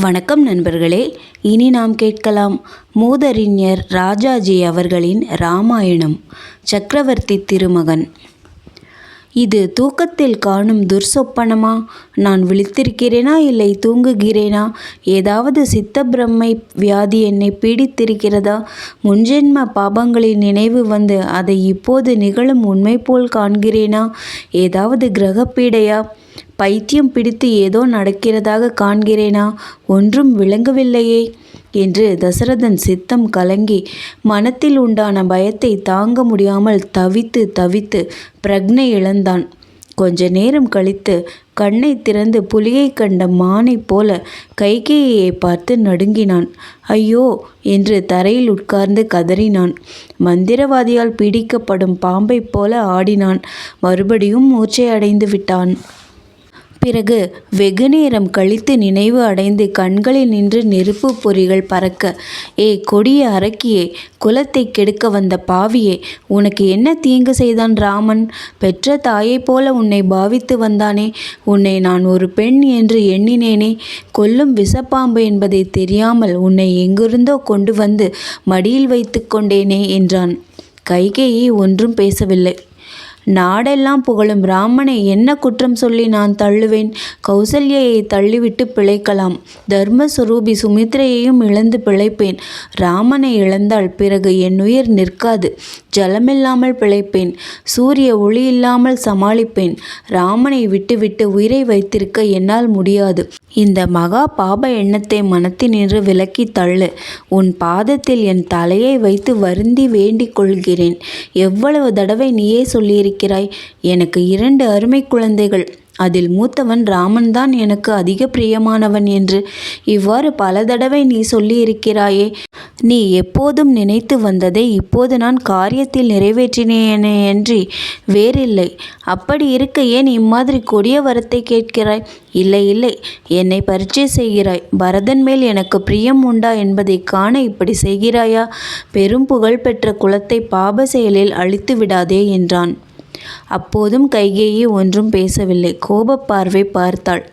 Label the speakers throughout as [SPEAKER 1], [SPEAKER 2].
[SPEAKER 1] வணக்கம் நண்பர்களே இனி நாம் கேட்கலாம் மூதறிஞர் ராஜாஜி அவர்களின் ராமாயணம் சக்கரவர்த்தி திருமகன். இது தூக்கத்தில் காணும் துர்சொப்பனமா? நான் விழித்திருக்கிறேனா இல்லை தூங்குகிறேனா? ஏதாவது சித்த பிரம்மை வியாதி என்னை பீடித்திருக்கிறதா? முன்ஜென்ம பாபங்களின் நினைவு வந்து அதை இப்போது நிகழும் உண்மை போல் காண்கிறேனா? ஏதாவது கிரகப்பீடையா? பைத்தியம் பிடித்து ஏதோ நடக்கிறதாக காண்கிறேனா? ஒன்றும் விளங்கவில்லையே. என்று தசரதன் சித்தம் கலங்கி மனத்தில் உண்டான பயத்தை தாங்க முடியாமல் தவித்து தவித்து பிரக்னை இழந்தான். கொஞ்ச நேரம் கழித்து கண்ணை திறந்து புலியை கண்ட மானைப் போல கைகேயை பார்த்து நடுங்கினான். ஐயோ என்று தரையில் உட்கார்ந்து கதறினான். மந்திரவாதியால் பீடிக்கப்படும் பாம்பைப் போல ஆடினான். மறுபடியும் மூச்சை அடைந்து விட்டான். பிறகு வெகுநேரம் கழித்து நினைவு அடைந்து கண்களில் நின்று நெருப்பு பொறிகள் பறக்க ஏ கொடிய அரக்கியே குலத்தை கெடுக்க வந்த பாவியே உனக்கு என்ன தீங்கு செய்தான் ராமன்? பெற்ற தாயைப் போல உன்னை பாவித்து வந்தானே உன்னை நான் ஒரு பெண் என்று எண்ணினேனே கொல்லும் விஷப்பாம்பு என்பதை தெரியாமல் உன்னை எங்கிருந்தோ கொண்டு வந்து மடியில் வைத்து கொண்டேனே என்றான். கைகேயி ஒன்றும் பேசவில்லை. நாடெல்லாம் புகழும் ராமனை என்ன குற்றம் சொல்லி நான் தள்ளுவேன்? கௌசல்யையை தள்ளிவிட்டு பிழைக்கலாம். தர்மஸ்வரூபி சுமித்ரையையும் இழந்து பிழைப்பேன். ராமனை இழந்தால் பிறகு என் உயிர் நிற்காது. ஜலமில்லாமல் பிழைப்பேன். சூரிய ஒளி இல்லாமல் சமாளிப்பேன். ராமனை விட்டுவிட்டு உயிரை வைத்திருக்க என்னால் முடியாது. இந்த மகா பாப எண்ணத்தை மனத்தினின்று விலக்கி தள்ளு. உன் பாதத்தில் என் தலையை வைத்து வருந்தி வேண்டிக் கொள்கிறேன். எவ்வளவு தடவை நீயே சொல்லியிருக்கிறாய்? எனக்கு இரண்டு அருமை குழந்தைகள். அதில் மூத்தவன் ராமன்தான் எனக்கு அதிக பிரியமானவன் என்று. இவ்வாறு பல தடவை நீ சொல்லியிருக்கிறாயே. நீ எப்போதும் நினைத்து வந்ததை இப்போது நான் காரியத்தில் நிறைவேற்றினேனே என்று வேறில்லை. அப்படி இருக்க ஏன் இம்மாதிரி கொடிய வரத்தை கேட்கிறாய்? இல்லை இல்லை என்னை பரீட்சை செய்கிறாய். பரதன் மேல் எனக்கு பிரியம் உண்டா என்பதை காண இப்படி செய்கிறாயா? பெரும் புகழ் பெற்ற குலத்தை பாப செயலில் அழித்து விடாதே என்றான். அப்போதும் கைகேயி ஒன்றும் பேசவில்லை. கோபப் பார்வை பார்த்தாள்.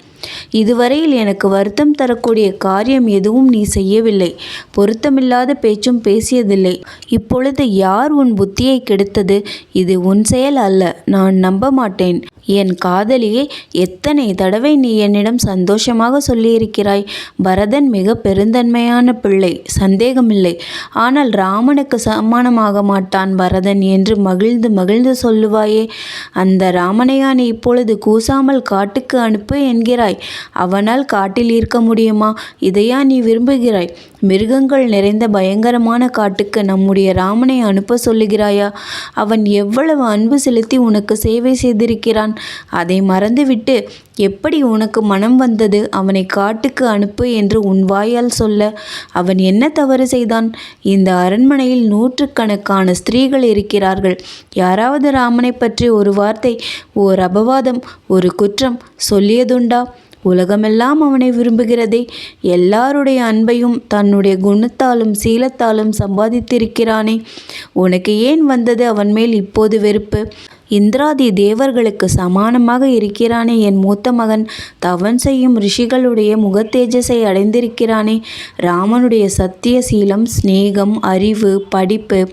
[SPEAKER 1] இதுவரையில் எனக்கு வருத்தம் தரக்கூடிய காரியம் எதுவும் நீ செய்யவில்லை. பொருத்தமில்லாத பேச்சும் பேசியதில்லை. இப்பொழுது யார் உன் புத்தியை கெடுத்தது? இது உன் செயல் அல்ல. நான் நம்ப மாட்டேன் என் காதலியே எத்தனை தடவை நீ என்னிடம் சந்தோஷமாக சொல்லியிருக்கிறாய்? பரதன் மிக பெருந்தன்மையான பிள்ளை சந்தேகமில்லை. ஆனால் ராமனுக்கு சமானமாக மாட்டான் பரதன் என்று மகிழ்ந்து மகிழ்ந்து சொல்லுவாயே. அந்த ராமனையா நீ இப்பொழுது கூசாமல் காட்டுக்கு அனுப்பு என்கிறாய். அவனால் காட்டில் இருக்க முடியுமா? இதையா நீ விரும்புகிறாய்? மிருகங்கள் நிறைந்த பயங்கரமான காட்டுக்கு நம்முடைய ராமனை அனுப்ப சொல்லுகிறாயா? அவன் எவ்வளவு அன்பு செலுத்தி உனக்கு சேவை செய்திருக்கிறான்? அதை மறந்துவிட்டு எப்படி உனக்கு மனம் வந்தது? அவனை காட்டுக்கு அனுப்பு என்று உன் வாயால் சொல்ல அவன் என்ன தவறு செய்தான்? இந்த அரண்மனையில் நூற்றுக்கணக்கான ஸ்திரீகள் இருக்கிறார்கள். யாராவது ராமனை பற்றி ஒரு வார்த்தை ஓர் அபவாதம் ஒரு குற்றம் சொல்லியதுண்டா? உலகமெல்லாம் அவனை விரும்புகிறதே. எல்லாருடைய அன்பையும் தன்னுடைய குணத்தாலும் சீலத்தாலும் சம்பாதித்திருக்கிறானே. உனக்கு ஏன் வந்தது அவன் மேல் இப்போது வெறுப்பு? இந்திராதி தேவர்களுக்கு சமானமாக இருக்கிறானே. என் மூத்த மகன் தவன் செய்யும் ரிஷிகளுடைய முகத்தேஜஸை அடைந்திருக்கிறானே. ராமனுடைய சத்திய சீலம் சிநேகம் அறிவு படிப்பு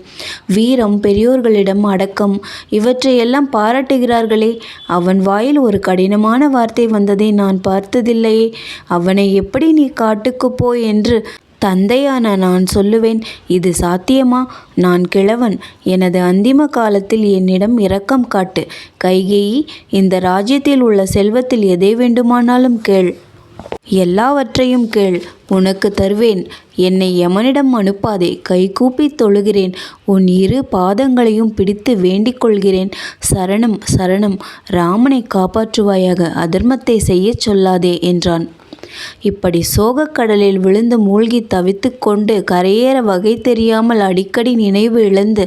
[SPEAKER 1] வீரம் பெரியோர்களிடம் அடக்கம் இவற்றையெல்லாம் பாராட்டுகிறார்களே. அவன் வாயில் ஒரு கடினமான வார்த்தை வந்ததை நான் பார்த்ததில்லையே. அவனை எப்படி நீ காட்டுக்கு போ என்று தந்தையான நான் சொல்லுவேன் இது சாத்தியமா? நான் கிழவன் எனது அந்திம காலத்தில் என்னிடம் இரக்கம் காட்டு. கைகேயி இந்த ராஜ்யத்தில் உள்ள செல்வத்தில் எதை வேண்டுமானாலும் கேள். எல்லாவற்றையும் கேள் உனக்கு தருவேன். என்னை யமனிடம் அனுப்பாதே கைகூப்பி தொழுகிறேன். உன் இரு பாதங்களையும் பிடித்து வேண்டிக் கொள்கிறேன். சரணம் சரணம் ராமனை காப்பாற்றுவாயாக அதர்மத்தை செய்யச் சொல்லாதே என்றான். இப்படி சோகக்கடலில் விழுந்து மூழ்கி தவித்து கொண்டு கரையேற வகை தெரியாமல் அடிக்கடி நினைவு இழந்து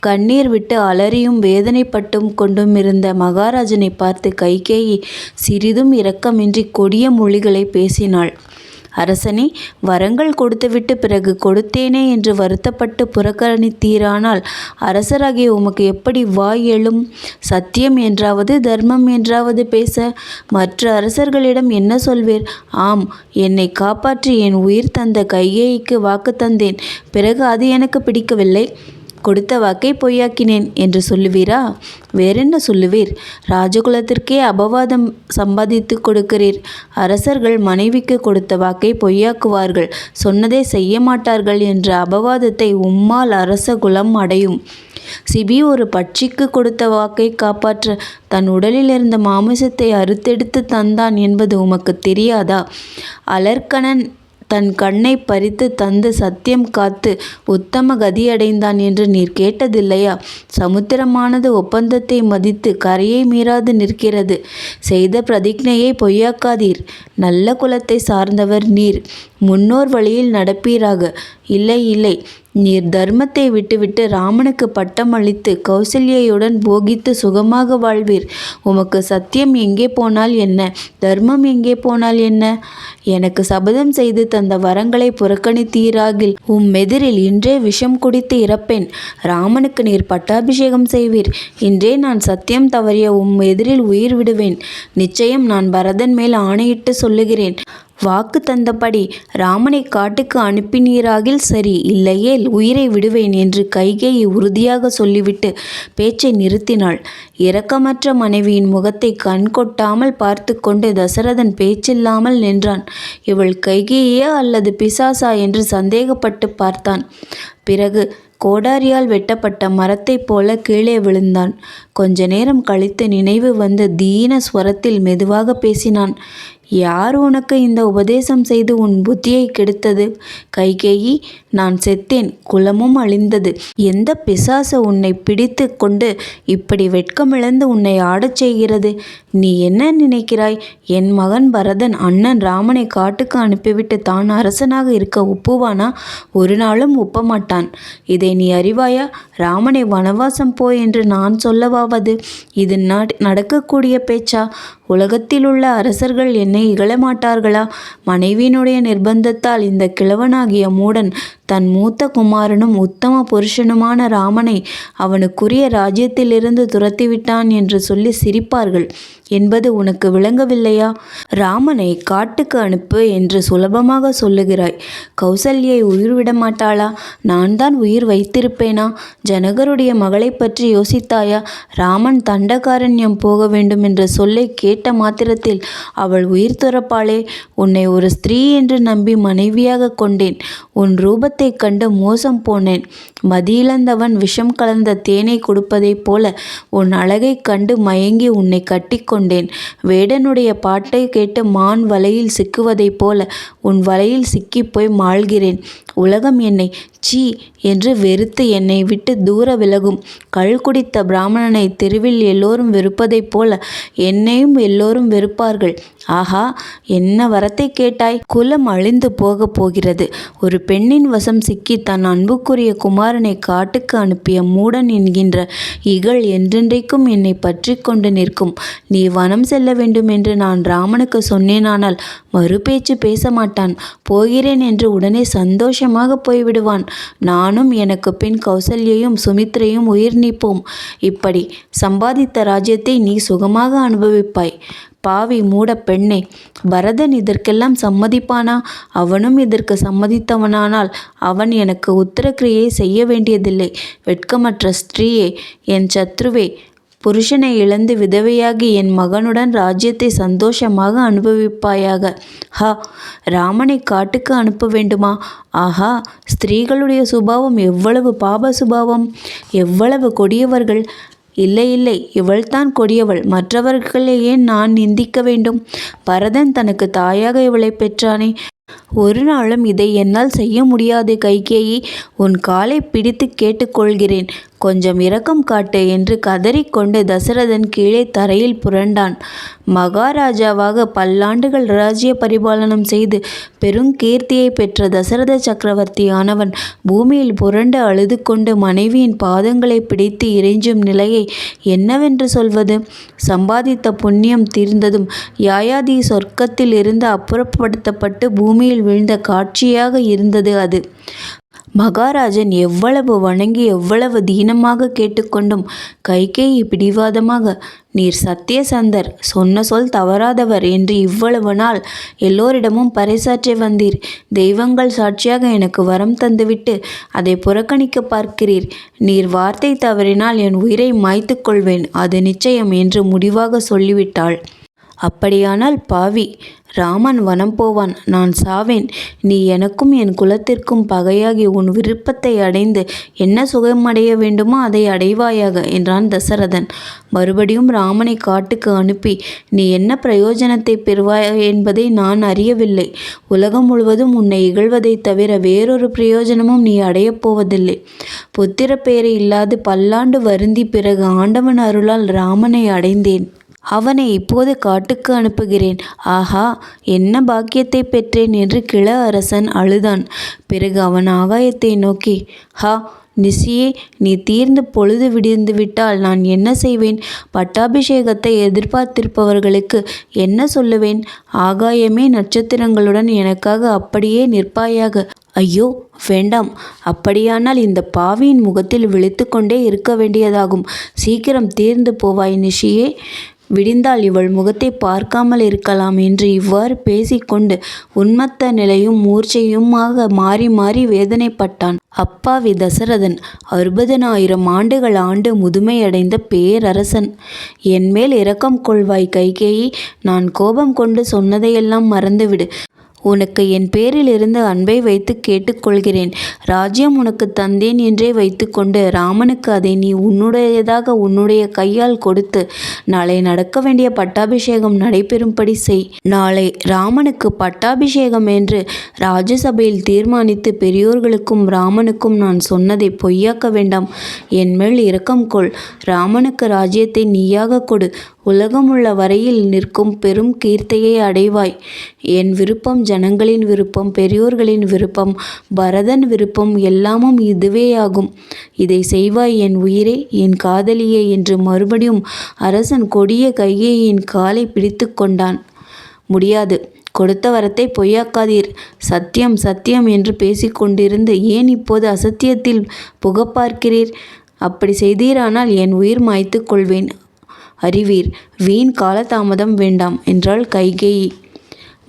[SPEAKER 1] கண்ணீர் விட்டு அலறியும் வேதனைப்பட்டும் கொண்டும் இருந்த மகாராஜனை பார்த்து கைகேயி சிறிதும் இரக்கமின்றி கொடிய மொழிகளை பேசினாள். அரசனே வரங்கள் கொடுத்துவிட்டு பிறகு கொடுத்தேனே என்று வருத்தப்பட்டு புறக்கணித்தீரானால் அரசராகிய உமக்கு எப்படி வாய் எழும்? சத்தியம் என்றாவது தர்மம் என்றாவது பேச மற்ற அரசர்களிடம் என்ன சொல்வீர்? ஆம் என்னை காப்பாற்றி என் உயிர் தந்த கையேய்க்கு வாக்கு தந்தேன். பிறகு அது எனக்கு பிடிக்கவில்லை. கொடுத்த வாக்கை பொய்யாக்கினேன் என்று சொல்லுவீரா? வேறென்ன சொல்லுவீர்? ராஜகுலத்திற்கே அபவாதம் சம்பாதித்து கொடுக்கிறீர். அரசர்கள் மனைவிக்கு கொடுத்த வாக்கை பொய்யாக்குவார்கள். சொன்னதை செய்ய மாட்டார்கள் என்ற அபவாதத்தை உம்மால் அரச குலம் அடையும். சிபி ஒரு பட்சிக்கு கொடுத்த வாக்கை காப்பாற்ற தன் உடலில் இருந்த மாமிசத்தை அறுத்தெடுத்து தந்தான் என்பது உமக்கு தெரியாதா? அலர்கணன் தன் கண்ணை பறித்து தந்து சத்தியம் காத்து உத்தம கதியடைந்தான் என்று நீர் கேட்டதில்லையா? சமுத்திரமானது ஒப்பந்தத்தை மதித்து கரையை மீறாது நிற்கிறது. செய்த பிரதிஜையை பொய்யாக்காதீர். நல்ல குலத்தை சார்ந்தவர் நீர். முன்னோர் வழியில் நடப்பீராக. இல்லை இல்லை. நீர் தர்மத்தை விட்டுவிட்டு ராமனுக்கு பட்டம் அளித்து கௌசல்யையுடன் போகித்து சுகமாக வாழ்வீர். உமக்கு சத்தியம் எங்கே போனால் என்ன? தர்மம் எங்கே போனால் என்ன? எனக்கு சபதம் செய்து தந்த வரங்களை புறக்கணித்தீராகில் உம் எதிரில் இன்றே விஷம் குடித்து இறப்பேன். ராமனுக்கு நீர் பட்டாபிஷேகம் செய்வீர். இன்றே நான் சத்தியம் தவறிய உம் எதிரில் உயிர் விடுவேன். நிச்சயம் நான் பரதன் மேல் ஆணையிட்டு சொல்லுகிறேன். வாக்கு தந்தபடி ராமனை காட்டுக்கு அனுப்பினீராகில் சரி இல்லையேல் உயிரை விடுவேன் என்று கைகேயை உறுதியாக சொல்லிவிட்டு பேச்சை நிறுத்தினாள். இரக்கமற்ற மனைவியின் முகத்தை கண் கொட்டாமல் பார்த்து கொண்டு தசரதன் பேச்சில்லாமல் நின்றான். இவள் கைகேயா அல்லது பிசாசா என்று சந்தேகப்பட்டு பார்த்தான். பிறகு கோடாரியால் வெட்டப்பட்ட மரத்தைப் போல கீழே விழுந்தான். கொஞ்ச நேரம் கழித்து நினைவு வந்து தீன ஸ்வரத்தில் மெதுவாக பேசினான். யார் உனக்கு இந்த உபதேசம் செய்து உன் புத்தியை கெடுத்தது? கைகேயி நான் செத்தேன். குலமும் அழிந்தது. எந்த பிசாசு உன்னை பிடித்து கொண்டு இப்படி வெட்கமிழந்து உன்னை ஆடச் செய்கிறது? நீ என்ன நினைக்கிறாய்? என் மகன் பரதன் அண்ணன் ராமனை காட்டுக்கு அனுப்பிவிட்டு தான் அரசனாக இருக்க ஒப்புவானா? ஒரு நாளும் ஒப்பமாட்டான். இதை நீ அறிவாயா? ராமனை வனவாசம் போ என்று நான் சொல்லவாவது. இது நடக்கக்கூடிய பேச்சா? உலகத்திலுள்ள அரசர்கள் என்னை இகழமாட்டார்களா? மனைவியினுடைய நிர்பந்தத்தால் இந்த கிழவனாகிய மூடன் தன் மூத்த குமாரனும் உத்தம புருஷனுமான ராமனை அவனுக்குரிய ராஜ்யத்திலிருந்து துரத்திவிட்டான் என்று சொல்லி சிரிப்பார்கள். என்பது உனக்கு விளங்கவில்லையா? ராமனை காட்டுக்கு அனுப்பு என்று சுலபமாக சொல்லுகிறாய். கௌசல்யை உயிர் விட மாட்டாளா நான் தான் உயிர் வைத்திருப்பேனா? ஜனகருடைய மகளை பற்றி யோசித்தாயா? ராமன் தண்டகாரண்யம் போக வேண்டும் என்ற சொல்லை கேட்டு மாத்திரத்தில் அவள் உயிர் துறப்பாளே உன்னை ஒரு ஸ்திரீ என்று நம்பி மனைவியாக கொண்டேன். உன் ரூபத்தை கண்டு மோசம் போனேன். மதியிழந்தவன் விஷம் கலந்த தேனை கொடுப்பதைப் போல உன் அழகைக் கண்டு மயங்கி உன்னை கட்டிக்கொண்டேன் வேடனுடைய பாட்டை கேட்டு மான் வலையில் சிக்குவதைப் போல உன் வலையில் சிக்கிப்போய் மாழ்கிறேன் உலகம் என்னை சீ என்று வெறுத்து என்னை விட்டு தூர விலகும். கள் குடித்த பிராமணனை தெருவில் எல்லோரும் வெறுப்பதைப் போல என்னையும் எல்லோரும் வெறுப்பார்கள். ஆஹா என்ன வரத்தை கேட்டாய்? குலம் அழிந்து போகப் போகிறது. ஒரு பெண்ணின் வசம் சிக்கி தன் அன்புக்குரிய குமார் குமாரனை காட்டுக்கு அனுப்பிய மூடன் என்கின்ற இகழ் என்றென்றைக்கும் என்னை பற்றி கொண்டு நிற்கும். நீ வனம் செல்ல வேண்டும் என்று நான் ராமனுக்கு சொன்னேனானால் மறுபேச்சு பேச மாட்டான். போகிறேன் என்று உடனே சந்தோஷமாக போய்விடுவான். நானும் எனக்கு பின் கௌசல்யையும் சுமித்ரையும் உயிர் நீப்போம். இப்படி சம்பாதித்த ராஜ்யத்தை நீ சுகமாக அனுபவிப்பாய். பாவி மூட பெண்ணே பரதன் இதற்கெல்லாம் சம்மதிப்பானா? அவனும் இதற்கு சம்மதித்தவனானால் அவன் எனக்கு உத்தரக்கிரியை செய்ய வேண்டியதில்லை. வெட்கமற்ற ஸ்திரீயே என் சத்ருவே புருஷனை இழந்து விதவையாகி என் மகனுடன் ராஜ்யத்தை சந்தோஷமாக அனுபவிப்பாயாக. ஹா ராமனை காட்டுக்கு அனுப்ப வேண்டுமா? ஆஹா ஸ்திரீகளுடைய சுபாவம் எவ்வளவு பாப சுபாவம்? எவ்வளவு கொடியவர்கள்? இல்லை இல்லை இவள்தான் கொடியவள். மற்றவர்களை ஏன் நான் நிந்திக்க வேண்டும். பரதன் தனக்கு தாயாக இவளை பெற்றானே. ஒரு நாளும் இதை என்னால் செய்ய முடியாது கைகேயி. உன் காலை பிடித்து கேட்டுக்கொள்கிறேன் கொஞ்சம் இரக்கம் காட்டு என்று கதறிக்கொண்டு தசரதன் கீழே தரையில் புரண்டான். மகாராஜாவாக பல்லாண்டுகள் ராஜ்ய பரிபாலனம் செய்து பெருங்கீர்த்தியை பெற்ற தசரத சக்கரவர்த்தியானவன் பூமியில் புரண்டு அழுது கொண்டு மனைவியின் பாதங்களை பிடித்து இறைஞ்சும் நிலையை என்னவென்று சொல்வது? சம்பாதித்த புண்ணியம் தீர்ந்ததும் யாயாதி சொர்க்கத்தில் இருந்து அப்புறப்படுத்தப்பட்டு பூமியில் விழுந்த காட்சியாக இருந்தது அது. மகாராஜன் எவ்வளவு வணங்கி எவ்வளவு தீனமாக கேட்டுக்கொண்டும் கைகேயி பிடிவாதமாக நீர் சத்தியசந்தர் சொன்ன சொல் தவறாதவர் என்று இவ்வளவு நாள் எல்லோரிடமும் பறைசாற்றி வந்தீர். தெய்வங்கள் சாட்சியாக எனக்கு வரம் தந்துவிட்டு அதை புறக்கணிக்க பார்க்கிறீர். நீர் வார்த்தை தவறினால் என் உயிரை மாய்த்து கொள்வேன். அது நிச்சயம் என்று முடிவாக சொல்லிவிட்டாள். அப்படியானால் பாவி ராமன் வனம் போவான் நான் சாவேன். நீ எனக்கும் என் குலத்திற்கும் பகையாகி உன் விருப்பத்தை அடைந்து என்ன சுகம் அடைய வேண்டுமோ அதை அடைவாயாக என்றான் தசரதன். மறுபடியும் ராமனை காட்டுக்கு அனுப்பி நீ என்ன பிரயோஜனத்தை பெறுவாய் என்பதை நான் அறியவில்லை. உலகம் முழுவதும் உன்னை இகழ்வதைத் தவிர வேறொரு பிரயோஜனமும் நீ அடையப் போவதில்லை. புத்திர பேறு இல்லாது பல்லாண்டு வருந்தி பிறகு ஆண்டவன் அருளால் ராமனை அடைந்தேன். அவனை இப்போது காட்டுக்கு அனுப்புகிறேன். ஆஹா என்ன பாக்கியத்தை பெற்றேன் என்று கிழ அரசன் அழுதான். பிறகு அவன் ஆகாயத்தை நோக்கி ஹா நிசியே நீ தீர்ந்து பொழுது விடிந்து விட்டால் நான் என்ன செய்வேன்? பட்டாபிஷேகத்தை எதிர்பார்த்திருப்பவர்களுக்கு என்ன சொல்லுவேன்? ஆகாயமே நட்சத்திரங்களுடன் எனக்காக அப்படியே நிற்பாயாக. ஐயோ வேண்டாம். அப்படியானால் இந்த பாவியின் முகத்தில் விழித்து கொண்டே இருக்க வேண்டியதாகும். சீக்கிரம் தீர்ந்து போவாய் நிஷியே விடிந்தால் இவள் முகத்தை பார்க்காமல் இருக்கலாம் என்று இவ்வாறு பேசிக்கொண்டு உன்மத்த நிலையும் மூர்ச்சையுமாக மாறி மாறி வேதனைப்பட்டான். அப்பாவி தசரதன் அறுபதனாயிரம் ஆண்டுகள் ஆண்டு முதுமையடைந்த பேரரசன். என்மேல் இரக்கம் கொள்வாய் கைகேயி. நான் கோபம் கொண்டு சொன்னதையெல்லாம் மறந்துவிடு. உனக்கு என் பேரிலிருந்து அன்பை வைத்து கேட்டுக்கொள்கிறேன். ராஜ்யம் உனக்கு தந்தேன் என்றே வைத்துக்கொண்டு ராமனுக்கு அதை நீ உன்னுடையதாக உன்னுடைய கையால் கொடுத்து நாளை நடக்க வேண்டிய பட்டாபிஷேகம் நடைபெறும்படி செய். நாளை ராமனுக்கு பட்டாபிஷேகம் என்று ராஜ்யசபையில் தீர்மானித்து பெரியோர்களுக்கும் ராமனுக்கும் நான் சொன்னதை பொய்யாக்க வேண்டாம். என்மேல் இரக்கம் கொள். ராமனுக்கு ராஜ்யத்தை நீயாக கொடு. உலகமுள்ள வரையில் நிற்கும் பெரும் கீர்த்தியை அடைவாய். என் விருப்பம் ஜனங்களின் விருப்பம் பெரியோர்களின் விருப்பம் பரதன் விருப்பம் எல்லாமும் இதுவேயாகும். இதை செய்வாய் என் உயிரே என் காதலியே என்று மறுபடியும் அரசன் கொடிய கையேயின் காலை பிடித்து கொண்டான். முடியாது கொடுத்த வரத்தை பொய்யாக்காதீர். சத்தியம் சத்தியம் என்று பேசிக்கொண்டிருந்து ஏன் இப்போது அசத்தியத்தில் புகப்பார்க்கிறீர்? அப்படி செய்தீரானால் என் உயிர் மாய்த்து கொள்வேன். அறிவீர். வீண் காலதாமதம் வேண்டாம் என்றாள் கைகேயி.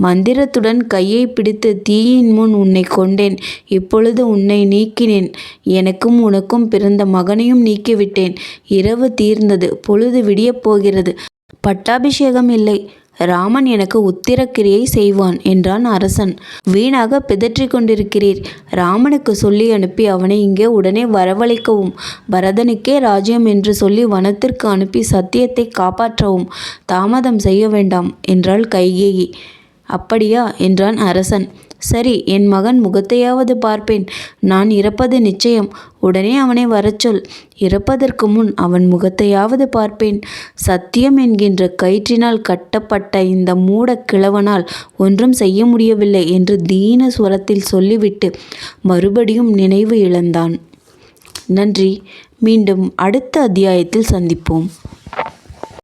[SPEAKER 1] மந்திரத்துடன் கையை பிடித்து தீயின் முன் உன்னை கொண்டேன். இப்பொழுது உன்னை நீக்கினேன். எனக்கும் உனக்கும் பிறந்த மகனையும் நீக்கிவிட்டேன். இரவு தீர்ந்தது. பொழுது விடியப் போகிறது. பட்டாபிஷேகம் இல்லை. ராமன் எனக்கு உத்திரக்கிரியை செய்வான் என்றான் அரசன். வீணாக பிதற்றிக் கொண்டிருக்கிறீர். ராமனுக்கு சொல்லி அனுப்பி அவனை இங்கே உடனே வரவழைக்கவும். பரதனுக்கே ராஜ்யம் என்று சொல்லி வனத்திற்கு அனுப்பி சத்தியத்தை காப்பாற்றவும். தாமதம் செய்ய வேண்டாம் என்றாள் கைகேயி. அப்படியா? என்றான் அரசன். சரி என் மகன் முகத்தையாவது பார்ப்பேன். நான் இறப்பது நிச்சயம். உடனே அவனை வரச்சொல். இறப்பதற்கு முன் அவன் முகத்தையாவது பார்ப்பேன். சத்தியம் என்கின்ற கயிற்றினால் கட்டப்பட்ட இந்த மூட கிழவனால் ஒன்றும் செய்ய முடியவில்லை என்று தீன சுரத்தில் சொல்லிவிட்டு மறுபடியும் நினைவு இழந்தான். நன்றி. மீண்டும் அடுத்த அத்தியாயத்தில் சந்திப்போம்.